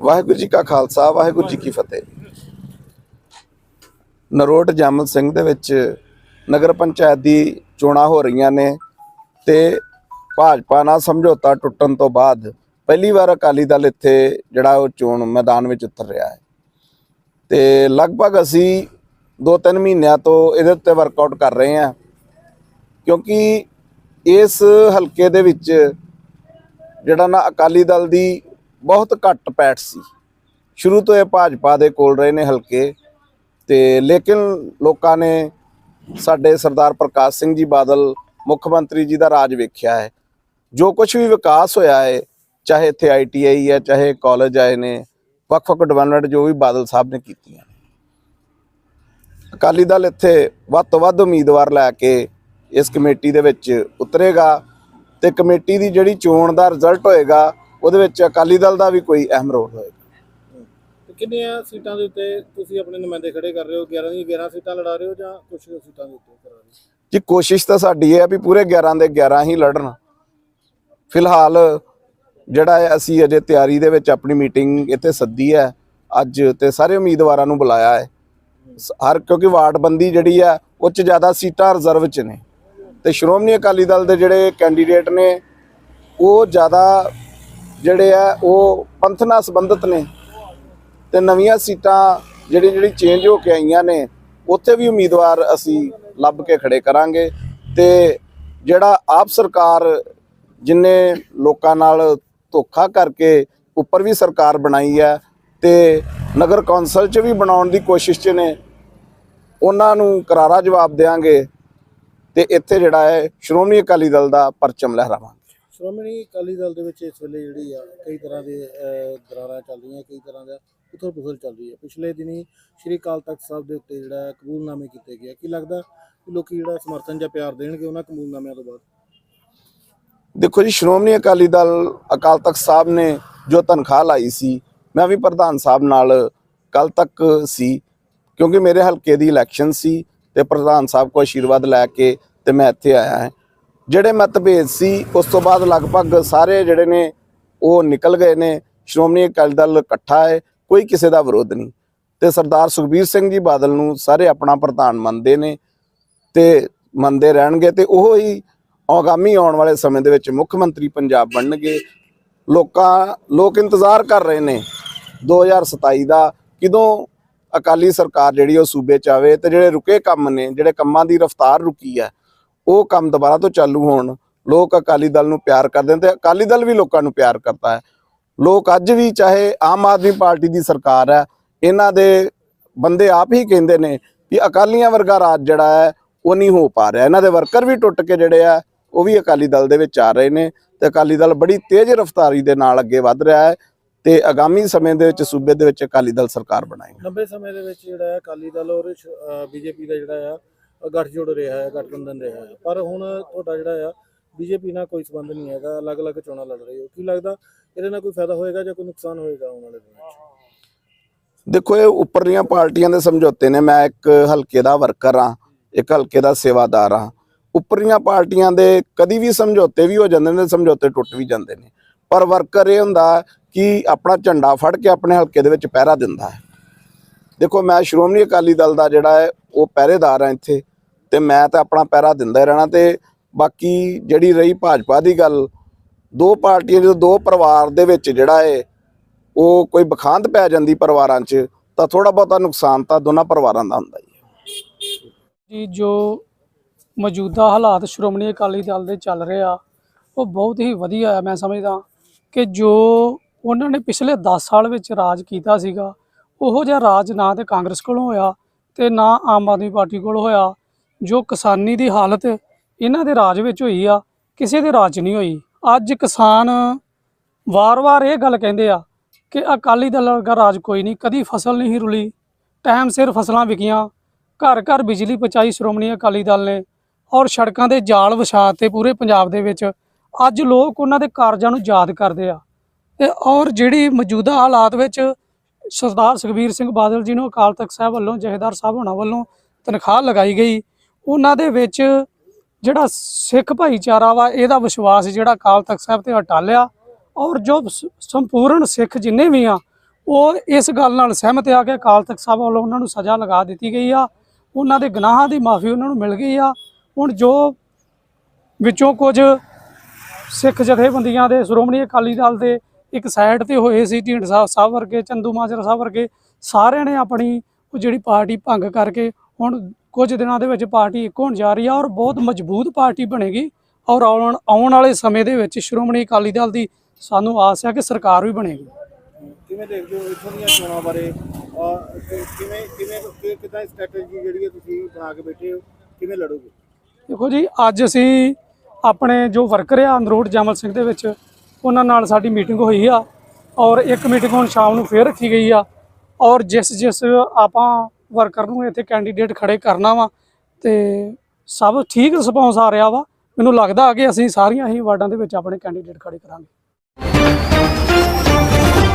ਵਾਹਿਗੁਰੂ ਜੀ ਕਾ ਖਾਲਸਾ, ਵਾਹਿਗੁਰੂ ਜੀ ਕੀ ਫਤਿਹ। ਨਰੋਟ ਜਮਲ ਸਿੰਘ ਦੇ ਵਿੱਚ ਨਗਰ ਪੰਚਾਇਤ ਦੀ ਚੋਣਾਂ ਹੋ ਰਹੀਆਂ ਨੇ ਤੇ ਭਾਜਪਾ ਨਾਲ ਸਮਝੌਤਾ ਟੁੱਟਣ ਤੋਂ ਬਾਅਦ ਪਹਿਲੀ ਵਾਰ ਅਕਾਲੀ ਦਲ ਇੱਥੇ ਜਿਹੜਾ ਉਹ ਚੋਣ ਮੈਦਾਨ ਵਿੱਚ ਉਤਰ ਰਿਹਾ ਹੈ। ਤੇ ਲਗਭਗ ਅਸੀਂ 2-3 ਮਹੀਨਿਆਂ ਤੋਂ ਇਹਦੇ ਉੱਤੇ ਵਰਕਆਊਟ ਕਰ ਰਹੇ ਹਾਂ, ਕਿਉਂਕਿ ਇਸ ਹਲਕੇ ਦੇ ਵਿੱਚ ਜਿਹੜਾ ਨਾ ਅਕਾਲੀ ਦਲ ਦੀ ਬਹੁਤ ਘੱਟ ਪੈਠ ਸੀ। ਸ਼ੁਰੂ ਤੋਂ ਇਹ ਭਾਜਪਾ ਦੇ ਕੋਲ ਰਹੇ ਨੇ ਹਲਕੇ। ਤੇ ਲੇਕਿਨ ਲੋਕਾਂ ਨੇ ਸਾਡੇ ਸਰਦਾਰ ਪ੍ਰਕਾਸ਼ ਸਿੰਘ ਜੀ ਬਾਦਲ, ਮੁੱਖ ਮੰਤਰੀ ਜੀ ਦਾ ਰਾਜ ਵੇਖਿਆ ਹੈ। ਜੋ ਕੁਝ ਵੀ ਵਿਕਾਸ ਹੋਇਆ ਹੈ, ਚਾਹੇ ਇੱਥੇ ਆਈਟੀਆਈ ਹੈ, ਚਾਹੇ ਕਾਲਜ ਆਏ ਨੇ ਵੱਖ-ਵੱਖ ਡਿਵੈਲਪਮੈਂਟ ਜੋ ਵੀ ਬਾਦਲ ਸਾਹਿਬ ਨੇ ਕੀਤੀਆਂ ਅਕਾਲੀ ਦਲ ਇੱਥੇ ਵੱਧ ਤੋਂ ਵੱਧ ਉਮੀਦਵਾਰ ਲੈ ਕੇ ਇਸ ਕਮੇਟੀ ਦੇ ਵਿੱਚ ਉਤਰੇਗਾ ਤੇ ਕਮੇਟੀ ਦੀ ਜਿਹੜੀ ਚੋਣ ਦਾ ਰਿਜ਼ਲਟ ਹੋਏਗਾ ਉਹਦੇ ਵਿੱਚ ਅਕਾਲੀ ਦਲ ਦਾ ਵੀ ਕੋਈ ਅਹਿਮ ਰੋਲ ਹੋਏਗਾ। ਕਿੰਨੀਆਂ ਸੀਟਾਂ ਦੇ ਉੱਤੇ ਤੁਸੀਂ ਆਪਣੇ ਨੁਮਾਇੰਦੇ ਖੜੇ ਕਰ ਰਹੇ ਹੋ? 11 ਦੀਆਂ 11 ਸੀਟਾਂ ਲੜਾ ਰਹੇ ਹੋ ਜਾਂ ਕੁਝ ਸੀਟਾਂ ਦੇ ਉੱਤੇ ਕਰਾ ਰਹੇ ਹੋ? ਜੀ ਕੋਸ਼ਿਸ਼ ਤਾਂ ਸਾਡੀ ਇਹ ਹੈ ਵੀ ਪੂਰੇ 11 ਦੇ 11 ਹੀ ਲੜਨ। ਫਿਲਹਾਲ ਜਿਹੜਾ ਹੈ ਅਸੀਂ ਅਜੇ ਤਿਆਰੀ ਦੇ ਵਿੱਚ ਆਪਣੀ ਮੀਟਿੰਗ ਇੱਥੇ ਸੱਦੀ ਹੈ। ਅੱਜ ਤੇ ਸਾਰੇ ਉਮੀਦਵਾਰਾਂ ਨੂੰ ਬੁਲਾਇਆ ਹੈ। ਹਰ ਕਿਉਂਕਿ ਵਾਰਡ ਬੰਦੀ ਜਿਹੜੀ ਹੈ ਉਹ 'ਚ ਜ਼ਿਆਦਾ ਸੀਟਾਂ ਰਿਜ਼ਰਵ 'ਚ ਨੇ। ਤੇ ਸ਼੍ਰੋਮਣੀ ਅਕਾਲੀ ਦਲ ਦੇ ਜਿਹੜੇ ਕੈਂਡੀਡੇਟ ਨੇ ਉਹ ਜ਼ਿਆਦਾ ਜਿਹੜੇ ਆ, ਉਹ ਪੰਥ ਨਾਲ ਸੰਬੰਧਿਤ ਨੇ ਤੇ ਨਵੀਆਂ ਸੀਟਾਂ ਜਿਹੜੀ ਜਿਹੜੀ ਚੇਂਜ ਹੋ ਕੇ ਆਈਆਂ ਨੇ, ਉੱਥੇ ਵੀ ਉਮੀਦਵਾਰ ਅਸੀਂ ਲੱਭ ਕੇ ਖੜੇ ਕਰਾਂਗੇ ਤੇ ਜਿਹੜਾ ਆਪ ਸਰਕਾਰ ਜਿਨੇ ਲੋਕਾਂ ਨਾਲ ਧੋਖਾ ਕਰਕੇ ਉੱਪਰ ਵੀ ਸਰਕਾਰ ਬਣਾਈ ਹੈ ਤੇ ਨਗਰ ਕੌਂਸਲ 'ਚ ਵੀ ਬਣਾਉਣ ਦੀ ਕੋਸ਼ਿਸ਼ 'ਚ ਨੇ, ਉਹਨਾਂ ਨੂੰ ਕਰਾਰਾ ਜਵਾਬ ਦੇਾਂਗੇ ਤੇ ਇੱਥੇ ਜਿਹੜਾ ਹੈ ਸ਼੍ਰੋਮਣੀ ਅਕਾਲੀ ਦਲ ਦਾ ਪਰਚਮ ਲਹਿਰਾਵਾਂਗੇ। ਸ਼੍ਰੋਮਣੀ ਅਕਾਲੀ ਦਲ ਦੇ ਵਿੱਚ ਇਸ ਵੇਲੇ ਜਿਹੜੀ ਆ, ਕਈ ਤਰ੍ਹਾਂ ਦੇ ਦਰਾਰਾਂ ਚੱਲ ਰਹੀਆਂ, ਕਈ ਤਰ੍ਹਾਂ ਦਾ ਉਥਲ ਪੁਥਲ ਚੱਲ ਰਹੀ ਹੈ ਪਿਛਲੇ ਦਿਨੀ ਸ਼੍ਰੀ ਅਕਾਲ ਤਖਤ ਸਾਹਿਬ ਦੇ ਉੱਤੇ ਜਿਹੜਾ ਕਬੂਲਨਾਮੇ ਕੀਤੇ ਗਏ ਕੀ ਲੱਗਦਾ ਕਿ ਲੋਕੀ ਜਿਹੜਾ ਸਮਰਥਨ ਜਾਂ ਪਿਆਰ ਦੇਣਗੇ ਉਹਨਾਂ ਕਬੂਲਨਾਮਿਆਂ ਤੋਂ ਬਾਅਦ? ਦੇਖੋ ਜੀ, ਸ਼੍ਰੋਮਣੀ ਅਕਾਲੀ ਦਲ, ਅਕਾਲ ਤਖਤ ਸਾਹਿਬ ਨੇ ਜੋ ਤਨਖਾਹ ਲਾਈ ਸੀ, ਮੈਂ ਵੀ ਪ੍ਰਧਾਨ ਸਾਹਿਬ ਨਾਲ ਕੱਲ ਤੱਕ ਸੀ, ਕਿਉਂਕਿ ਮੇਰੇ ਹਲਕੇ ਦੀ ਇਲੈਕਸ਼ਨ ਸੀ ਤੇ ਪ੍ਰਧਾਨ ਸਾਹਿਬ ਕੋ ਆਸ਼ੀਰਵਾਦ ਲੈ ਕੇ ਤੇ ਮੈਂ ਇੱਥੇ ਆਇਆ ਹਾਂ। ਜਿਹੜੇ ਮਤਭੇਦ ਸੀ, ਉਸ ਤੋਂ ਬਾਅਦ ਲਗਭਗ ਸਾਰੇ ਜਿਹੜੇ ਨੇ ਉਹ ਨਿਕਲ ਗਏ ਨੇ। ਸ਼੍ਰੋਮਣੀ ਅਕਾਲੀ ਦਲ ਇਕੱਠਾ ਹੈ, ਕੋਈ ਕਿਸੇ ਦਾ ਵਿਰੋਧ ਨਹੀਂ। ਤੇ ਸਰਦਾਰ ਸੁਖਬੀਰ ਸਿੰਘ ਜੀ ਬਾਦਲ ਨੂੰ ਸਾਰੇ ਆਪਣਾ ਪ੍ਰਧਾਨ ਮੰਨਦੇ ਨੇ ਤੇ ਮੰਨਦੇ ਰਹਿਣਗੇ ਤੇ ਉਹ ਹੀ ਆਗਾਮੀ ਆਉਣ ਵਾਲੇ ਸਮੇਂ ਦੇ ਵਿੱਚ ਮੁੱਖ ਮੰਤਰੀ ਪੰਜਾਬ ਬਣਨਗੇ। ਲੋਕਾਂ, ਲੋਕ ਇੰਤਜ਼ਾਰ ਕਰ ਰਹੇ ਨੇ 2027 ਦਾ, ਕਿਦੋਂ ਅਕਾਲੀ ਸਰਕਾਰ ਜਿਹੜੀ ਉਹ ਸੂਬੇ ਚ ਆਵੇ ਤੇ ਜਿਹੜੇ ਰੁਕੇ ਕੰਮ ਨੇ, ਜਿਹੜੇ ਕੰਮਾਂ ਦੀ ਰਫ਼ਤਾਰ ਰੁਕੀ ਹੈ ਉਹ ਕੰਮ ਦੁਬਾਰਾ ਤੋਂ ਚਾਲੂ ਹੋਣ, ਲੋਕ ਅਕਾਲੀ ਦਲ ਨੂੰ ਪਿਆਰ ਕਰਦੇ ਨੇ ਤੇ ਅਕਾਲੀ ਦਲ ਵੀ ਲੋਕਾਂ ਨੂੰ ਪਿਆਰ ਕਰਦਾ ਹੈ। ਲੋਕ ਅੱਜ ਵੀ ਚਾਹੇ ਆਮ ਆਦਮੀ ਪਾਰਟੀ ਦੀ ਸਰਕਾਰ ਹੈ, ਇਹਨਾਂ ਦੇ ਬੰਦੇ ਆਪ ਹੀ ਕਹਿੰਦੇ ਨੇ ਵੀ ਅਕਾਲੀਆਂ ਵਰਗਾ ਰਾਜ ਜਿਹੜਾ ਹੈ, ਉਹ ਨਹੀਂ ਹੋ ਪਾ ਰਿਹਾ। ਇਹਨਾਂ ਦੇ ਵਰਕਰ ਵੀ ਟੁੱਟ ਕੇ ਜਿਹੜੇ ਆ, ਉਹ ਵੀ ਅਕਾਲੀ ਦਲ ਦੇ ਵਿੱਚ ਆ ਰਹੇ ਨੇ ਤੇ ਅਕਾਲੀ ਦਲ ਬੜੀ ਤੇਜ਼ ਰਫ਼ਤਾਰੀ ਦੇ ਨਾਲ ਅੱਗੇ ਵੱਧ ਰਿਹਾ ਹੈ ਤੇ ਆਗਾਮੀ ਸਮੇਂ ਦੇ ਵਿੱਚ ਸੂਬੇ ਦੇ ਵਿੱਚ ਅਕਾਲੀ ਦਲ ਸਰਕਾਰ ਬਣਾਏਗਾ। 90 ਸਮੇਂ ਦੇ ਵਿੱਚ ਜਿਹੜਾ ਹੈ ਅਕਾਲੀ ਦਲ ਔਰ ਬੀਜੇਪੀ ਦਾ ਜਿਹੜਾ ਆ ਗੱਠਜੋੜ ਰਿਹਾ ਹੈ, ਗਠਬੰਧਨ ਰਿਹਾ ਹੈ। ਪਰ ਹੁਣ ਤੁਹਾਡਾ ਜਿਹੜਾ ਆ, ਬੀਜੇਪੀ ਨਾਲ ਕੋਈ ਸੰਬੰਧ ਨਹੀਂ ਹੈਗਾ, ਅਲੱਗ-ਅਲੱਗ ਚੋਣਾਂ ਲੜ ਰਹੇ ਹੋ। ਕੀ ਲੱਗਦਾ ਇਹਦੇ ਨਾਲ ਕੋਈ ਫਾਇਦਾ ਹੋਏਗਾ ਜਾਂ ਕੋਈ ਨੁਕਸਾਨ ਹੋਏਗਾ ਆਉਣ ਵਾਲੇ ਦਿਨਾਂ 'ਚ ਦੇਖੋ, ਇਹ ਉੱਪਰਲੀਆਂ ਪਾਰਟੀਆਂ ਦੇ ਸਮਝੌਤੇ ਨੇ। ਮੈਂ ਇੱਕ ਹਲਕੇ ਦਾ ਵਰਕਰ ਆ ਇੱਕ ਹਲਕੇ ਦਾ ਸੇਵਾਦਾਰ ਆ ਉੱਪਰਲੀਆਂ ਪਾਰਟੀਆਂ ਦੇ ਕਦੀ ਵੀ ਸਮਝੌਤੇ ਵੀ ਹੋ ਜਾਂਦੇ ਨੇ, ਸਮਝੌਤੇ ਟੁੱਟ ਵੀ ਜਾਂਦੇ ਨੇ। ਪਰ ਵਰਕਰ ਇਹ ਹੁੰਦਾ ਕਿ ਆਪਣਾ ਝੰਡਾ ਫੜ ਕੇ ਆਪਣੇ ਹਲਕੇ ਦੇ ਵਿੱਚ ਪਹਿਰਾ ਦਿੰਦਾ ਹੈ। ਦੇਖੋ, ਮੈਂ ਸ਼੍ਰੋਮਣੀ ਅਕਾਲੀ ਦਲ ਦਾ ਜਿਹੜਾ ਹੈ, ਉਹ ਪਹਿਰੇਦਾਰ ਆ ਇੱਥੇ। ਤੇ ਮੈਂ ਤਾਂ ਆਪਣਾ ਪਹਿਰਾ ਦਿੰਦਾ ਹੀ ਰਹਿਣਾ ਤੇ ਬਾਕੀ ਜਿਹੜੀ ਰਹੀ ਭਾਜਪਾ ਦੀ ਗੱਲ, ਦੋ ਪਾਰਟੀਆਂ ਦੇ ਦੋ ਪਰਿਵਾਰ ਦੇ ਵਿੱਚ ਜਿਹੜਾ ਹੈ ਉਹ ਕੋਈ ਬਖਾਂਦ ਪੈ ਜਾਂਦੀ ਪਰਿਵਾਰਾਂ 'ਚ, ਤਾਂ ਥੋੜਾ ਬਹੁਤਾ ਨੁਕਸਾਨ ਤਾਂ ਦੋਨਾਂ ਪਰਿਵਾਰਾਂ ਦਾ ਹੁੰਦਾ ਹੀ ਜੀ, ਜੋ ਮੌਜੂਦਾ ਹਾਲਾਤ ਸ਼੍ਰੋਮਣੀ ਅਕਾਲੀ ਦਲ ਦੇ ਚੱਲ ਰਹੇ ਆ, ਉਹ ਬਹੁਤ ਹੀ ਵਧੀਆ ਆ, ਮੈਂ ਸਮਝਦਾ ਕਿ ਜੋ ਉਹਨਾਂ ਨੇ ਪਿਛਲੇ 10 ਸਾਲ ਵਿੱਚ ਰਾਜ ਕੀਤਾ ਸੀਗਾ, ਉਹੋ ਜਿਹਾ ਰਾਜ ਨਾ ਤੇ ਕਾਂਗਰਸ ਕੋਲੋਂ ਹੋਇਆ ਤੇ ਨਾ ਆਮ ਆਦਮੀ ਪਾਰਟੀ ਕੋਲ ਹੋਇਆ ਜੋ ਕਿਸਾਨੀ ਦੀ ਹਾਲਤ ਇਹਨਾਂ ਦੇ ਰਾਜ ਵਿੱਚ ਹੋਈ ਆ, ਕਿਸੇ ਦੇ ਰਾਜ 'ਚ ਨਹੀਂ ਹੋਈ। ਅੱਜ ਕਿਸਾਨ ਵਾਰ-ਵਾਰ ਇਹ ਗੱਲ ਕਹਿੰਦੇ ਆ ਕਿ ਅਕਾਲੀ ਦਲ ਵਰਗਾ ਰਾਜ ਕੋਈ ਨਹੀਂ, ਕਦੀ ਫਸਲ ਨਹੀਂ ਰੁਲੀ, ਟਾਈਮ ਸਿਰ ਫਸਲਾਂ ਵਿਕੀਆਂ ਘਰ ਘਰ ਬਿਜਲੀ ਪਹੁੰਚਾਈ ਸ਼੍ਰੋਮਣੀ ਅਕਾਲੀ ਦਲ ਨੇ ਔਰ ਸੜਕਾਂ ਦੇ ਜਾਲ ਵਿਛਾ ਤੇ ਪੂਰੇ ਪੰਜਾਬ ਦੇ ਵਿੱਚ। ਅੱਜ ਲੋਕ ਉਹਨਾਂ ਦੇ ਕਾਰਜਾਂ ਨੂੰ ਯਾਦ ਕਰਦੇ ਆ। ਤੇ ਔਰ ਜਿਹੜੀ ਮੌਜੂਦਾ ਹਾਲਾਤ ਵਿੱਚ ਸਰਦਾਰ ਸੁਖਬੀਰ ਸਿੰਘ ਬਾਦਲ ਜੀ ਨੂੰ ਅਕਾਲ ਤਖਤ ਸਾਹਿਬ ਵੱਲੋਂ, ਜਹੇਦਾਰ ਸਾਹਿਬ ਹੋਣਾ ਵੱਲੋਂ ਤਨਖਾਹ ਲਗਾਈ ਗਈ ਉਹਨਾਂ ਦੇ ਵਿੱਚ ਜਿਹੜਾ ਸਿੱਖ ਭਾਈਚਾਰਾ ਵਾ, ਇਹਦਾ ਵਿਸ਼ਵਾਸ ਜਿਹੜਾ ਅਕਾਲ ਤਖਤ ਸਾਹਿਬ ਤੇ ਹਟਾ ਲਿਆ ਔਰ ਜੋ ਸ- ਸੰਪੂਰਨ ਸਿੱਖ ਜਿੰਨੇ ਵੀ ਆ, ਉਹ ਇਸ ਗੱਲ ਨਾਲ ਸਹਿਮਤ ਆ ਕਿ ਅਕਾਲ ਤਖਤ ਸਾਹਿਬ ਵੱਲੋਂ ਉਹਨਾਂ ਨੂੰ ਸਜ਼ਾ ਲਗਾ ਦਿੱਤੀ ਗਈ ਆ। ਉਹਨਾਂ ਦੇ ਗੁਨਾਹਾਂ ਦੀ ਮਾਫੀ ਉਹਨਾਂ ਨੂੰ ਮਿਲ ਗਈ ਆ। ਹੁਣ ਜੋ ਵਿੱਚੋਂ ਕੁਝ ਸਿੱਖ ਜਥੇਬੰਦੀਆਂ ਦੇ, ਸ਼੍ਰੋਮਣੀ ਅਕਾਲੀ ਦਲ ਦੇ ਇੱਕ ਸਾਈਡ ਤੇ ਹੋਏ ਸੀ, ਢੀਂਡ ਢੀਂਡਸਾ ਸਾਹਿਬ ਵਰਗੇ, ਚੰਦੂ ਮਾਜਰਾ ਸਾਹਿਬ ਵਰਗੇ, ਸਾਰਿਆਂ ਨੇ ਆਪਣੀ ਉਹ ਜਿਹੜੀ ਪਾਰਟੀ ਭੰਗ ਕਰਕੇ ਹੁਣ ਕੁਝ ਦਿਨਾਂ ਦੇ ਵਿੱਚ ਪਾਰਟੀ ਇੱਕ ਹੋਣ ਜਾ ਰਹੀ ਆ ਔਰ ਬਹੁਤ ਮਜ਼ਬੂਤ ਪਾਰਟੀ ਬਣੇਗੀ ਔਰ ਆਉਣ ਆਉਣ ਵਾਲੇ ਸਮੇਂ ਦੇ ਵਿੱਚ ਸ਼੍ਰੋਮਣੀ ਅਕਾਲੀ ਦਲ ਦੀ ਸਾਨੂੰ ਆਸ ਹੈ ਕਿ ਸਰਕਾਰ ਵੀ ਬਣੇਗੀ। ਕਿਵੇਂ ਦੇਖਦੇ ਹੋ ਇੱਥੋਂ ਦੀਆਂ ਚੋਣਾਂ ਬਾਰੇ? ਅਹ, ਕਿ- ਕਿਵੇਂ ਕਿਵੇਂ ਕਿ- ਕਿੱਦਾਂ ਸਟ੍ਰੈਟਜੀ ਜਿਹੜੀ ਹੈ ਤੁਸੀਂ ਬਣਾ ਕੇ ਬੈਠੇ ਹੋ? ਕਿਵੇਂ ਲੜੋਗੇ? ਦੇਖੋ ਜੀ ਅੱਜ ਅਸੀਂ ਆਪਣੇ ਜੋ ਵਰਕਰ ਆ ਅੰਦਰੋਡ ਜਮਲ ਸਿੰਘ ਦੇ ਵਿੱਚ ਉਹਨਾਂ ਨਾਲ ਸਾਡੀ ਮੀਟਿੰਗ ਹੋਈ ਆ ਔਰ ਇੱਕ ਮੀਟਿੰਗ ਹੁਣ ਸ਼ਾਮ ਨੂੰ ਫੇਰ ਰੱਖੀ ਗਈ ਆ। ਔਰ ਜਿਸ ਜਿਸ ਆਪਾਂ ਵਰਕਰ ਨੂੰ ਇੱਥੇ ਕੈਂਡੀਡੇਟ ਖੜੇ ਕਰਨਾ ਵਾ ਤੇ ਸਭ ਠੀਕ ਰਿਸਪੌਂਸ ਆ ਰਿਹਾ ਵਾ, ਮੈਨੂੰ ਲੱਗਦਾ ਕਿ ਅਸੀਂ ਸਾਰੀਆਂ ਹੀ ਵਾਰਡਾਂ ਦੇ ਵਿੱਚ ਆਪਣੇ ਕੈਂਡੀਡੇਟ ਖੜੇ ਕਰਾਂਗੇ।